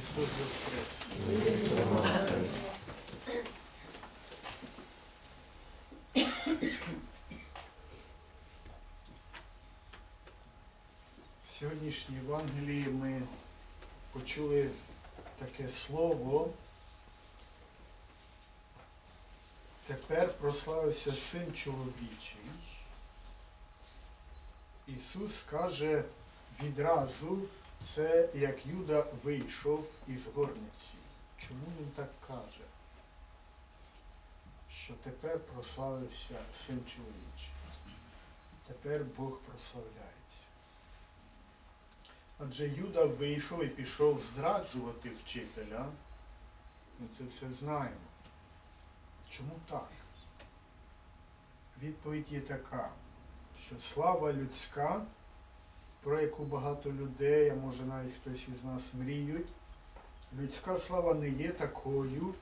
Христос Воскрес! В сьогоднішній Євангелії ми почули таке слово. Тепер прославився син чоловічий. Ісус каже відразу, це як Юда вийшов із горниці. Чому він так каже? Що тепер прославився син чоловічий. Тепер Бог прославляється. Адже Юда вийшов і пішов зраджувати вчителя. Ми це все знаємо. Чому так? Відповідь є така, що слава людська, про яку багато людей, а може навіть хтось із нас мріють, людська слава не є такою,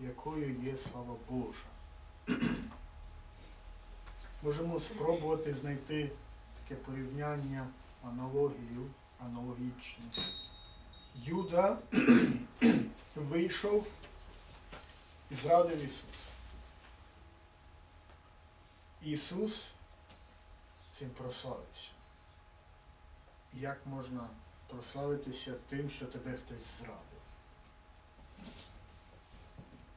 якою є слава Божа. Можемо спробувати знайти таке порівняння, аналогію, аналогічну. Юда вийшов і зрадив Ісуса. Ісус цим прославився. Як можна прославитися тим, що тебе хтось зрадив?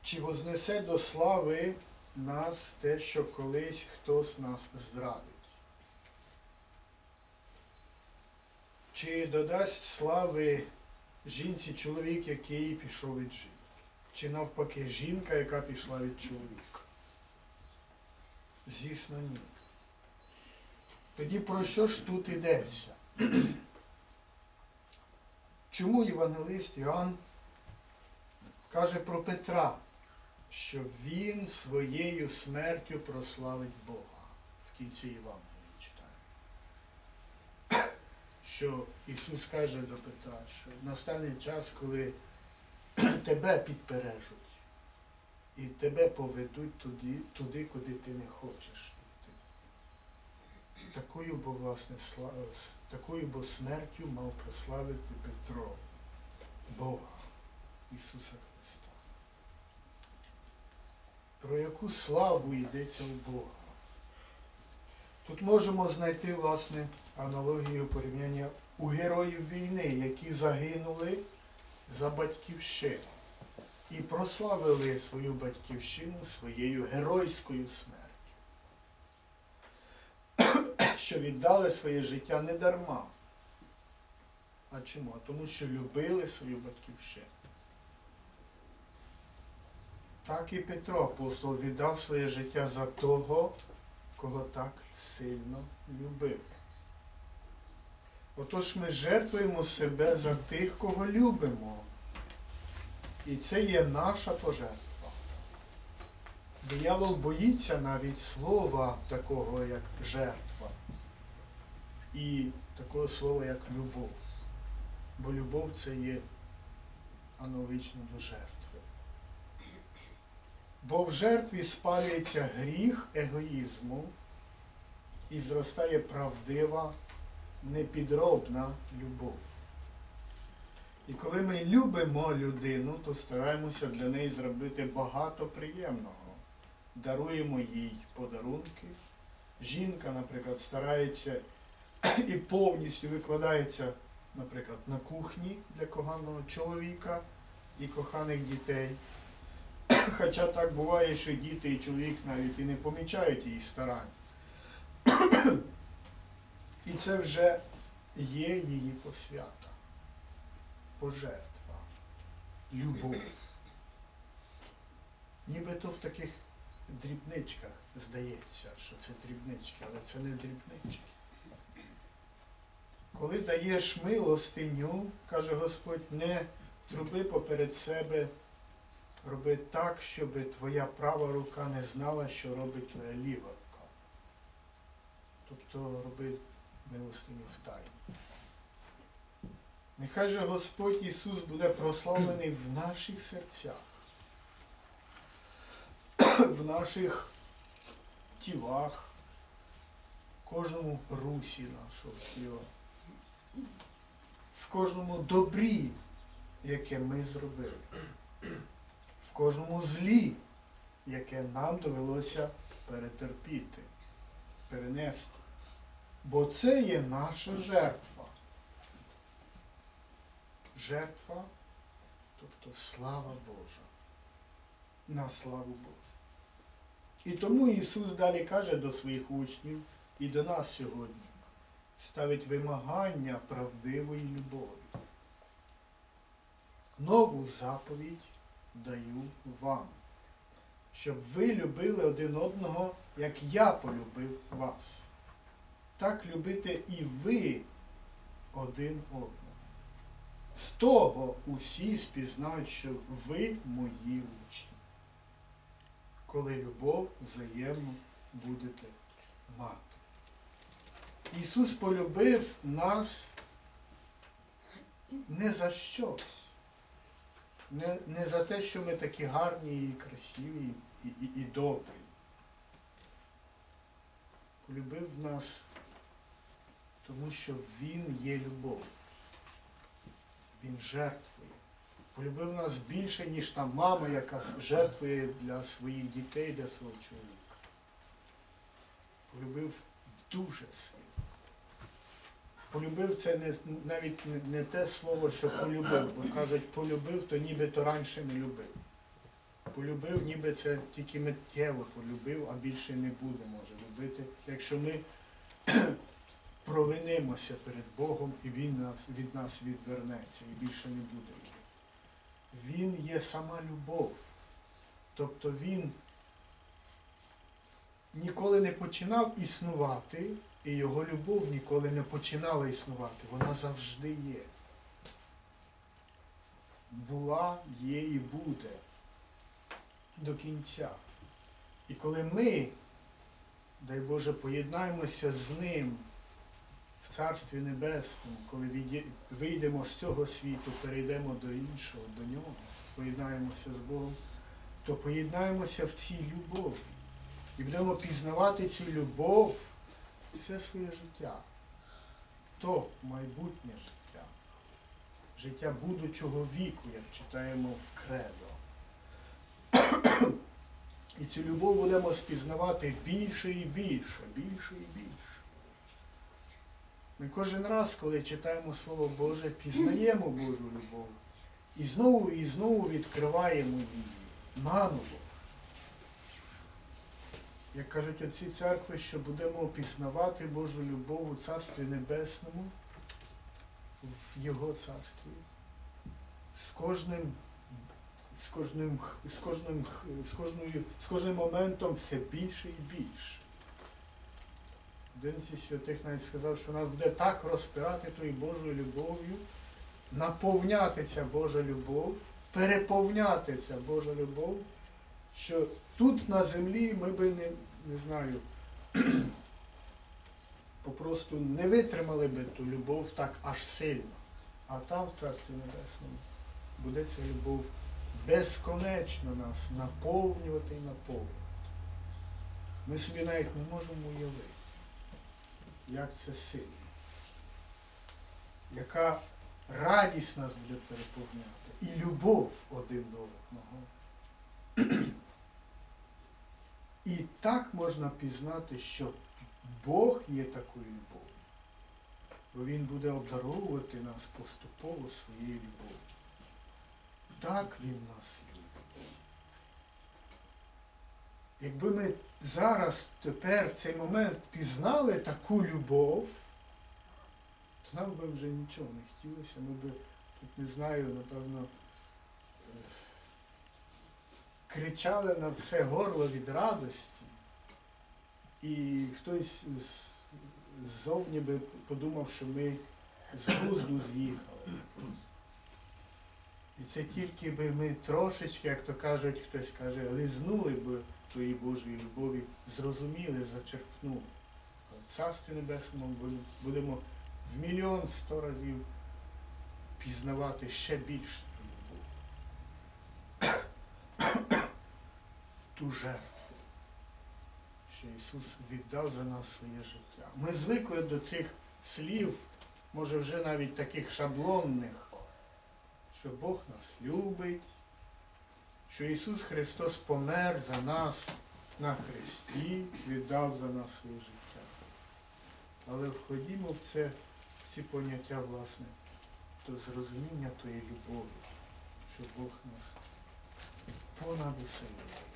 Чи вознесе до слави нас те, що колись хтось нас зрадить? Чи додасть слави жінці чоловік, який пішов від жінки? Чи навпаки жінка, яка пішла від чоловіка? Звісно, ні. Тоді про що ж тут йдеться? Чому євангелист Іоанн каже про Петра, що він своєю смертю прославить Бога в кінці Євангелії читаємо? Що Ісус каже до Петра, що настане час, коли тебе підпережуть і тебе поведуть туди, туди, куди ти не хочеш. Такою бо, власне, такою бо смертю мав прославити Петро, Бога, Ісуса Христа. Про яку славу йдеться у Бога? Тут можемо знайти, власне, аналогію порівняння у героїв війни, які загинули за батьківщину і прославили свою батьківщину своєю геройською смертю, що віддали своє життя не дарма. А чому? Тому що любили свою батьківщину. Так і Петро апостол віддав своє життя за того, кого так сильно любив. Отож ми жертвуємо себе за тих, кого любимо. І це є наша пожертва. Диявол боїться навіть слова такого, як жертва, і такого слова, як любов. Бо любов це є аналогічно до жертви. Бо в жертві спалюється гріх егоїзму і зростає правдива, непідробна любов. І коли ми любимо людину, то стараємося для неї зробити багато приємного. Даруємо їй подарунки. Жінка, наприклад, старається і повністю викладається, наприклад, на кухні для коханого чоловіка і коханих дітей. Хоча так буває, що діти і чоловік навіть і не помічають її старань. І це вже є її посвята пожертва, любов. Нібито в таких дрібничках здається, що це дрібнички, але це не дрібнички. Коли даєш милостиню, каже Господь, не труби поперед себе, роби так, щоб твоя права рука не знала, що робить твоя ліва рука. Тобто роби милостиню в тайні. Нехай же Господь Ісус буде прославлений в наших серцях, в наших тілах, кожному русі нашого тіла, в кожному добрі, яке ми зробили, в кожному злі, яке нам довелося перетерпіти, перенести. Бо це є наша жертва. Жертва, тобто слава Божа. На славу Божу. І тому Ісус далі каже до своїх учнів і до нас сьогодні, ставить вимагання правдивої любові. Нову заповідь даю вам, щоб ви любили один одного, як я полюбив вас. Так любите і ви один одного. З того усі спізнають, що ви мої учні. Коли любов взаємно будете мати. Ісус полюбив нас не за щось. Не, не за те, що ми такі гарні і красиві і, і, і добрі. Полюбив нас, тому що Він є любов. Він жертвує. Полюбив нас більше, ніж та мама, яка жертвує для своїх дітей, для свого чоловіка. Полюбив дуже сильно. Полюбив це не, навіть не, те слово, що полюбив, бо кажуть, полюбив, то ніби то раніше не любив. Полюбив, ніби це тільки миттєво полюбив, а більше не буде може любити. Якщо ми провинимося перед Богом і Він від нас відвернеться і більше не буде. Він є сама любов. Тобто він ніколи не починав існувати, і його любов ніколи не починала існувати. Вона завжди є. Була, є і буде до кінця. І коли ми, дай Боже, поєднаємося з ним в Царстві Небесному, коли вийдемо з цього світу, перейдемо до іншого, до нього, поєднаємося з Богом, то поєднаємося в цій любові. І будемо пізнавати цю любов все своє життя. То майбутнє життя. Життя будучого віку, як читаємо в Кредо. І цю любов будемо спізнавати більше і більше, більше і більше. Ми кожен раз, коли читаємо Слово Боже, пізнаємо Божу любов. І знову і знову відкриваємо її наново. Як кажуть отці церкви, що будемо пізнавати Божу любов у Царстві Небесному, в Його царстві. З кожним, з кожним, з кожним, з кожною, з кожним моментом все більше і більше. Один зі святих навіть сказав, що нас буде так розпирати тою Божою любов'ю, наповняти ця Божа любов, переповняти ця Божа любов, що тут на землі ми би не, не знаю, попросту не витримали би ту любов так аж сильно. А там в Царстві Небесному буде ця любов безконечно нас наповнювати і наповнювати. Ми собі навіть не можемо уявити, як це сильно. Яка радість нас буде переповняти. І любов один до одного. Так можна пізнати, що Бог є такою любов'ю. Бо Він буде обдаровувати нас поступово своєю любов'ю. Так Він нас любить. Якби ми зараз, тепер, в цей момент пізнали таку любов, то нам би вже нічого не хотілося. Ми би, тут не знаю, напевно, кричали на все горло від радості. І хтось ззовні би подумав, що ми з глузду з'їхали. І це тільки би ми трошечки, як то кажуть, хтось каже, лизнули б тої Божої любові, зрозуміли, зачерпнули. А в Царстві Небесному бу- будемо в мільйон сто разів пізнавати ще більш ту любов. Ту жертву, що Ісус віддав за нас своє життя. Ми звикли до цих слів, може вже навіть таких шаблонних, що Бог нас любить, що Ісус Христос помер за нас на Христі, віддав за нас своє життя. Але входімо в це, в ці поняття, власне, до зрозуміння тої любові, що Бог нас понад усе любить.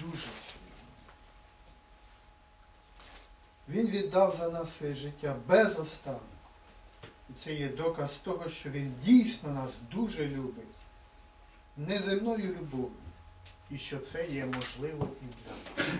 Дуже сильно. Він віддав за нас своє життя без останку. І це є доказ того, що він дійсно нас дуже любить, неземною любов'ю, і що це є можливо і для нас.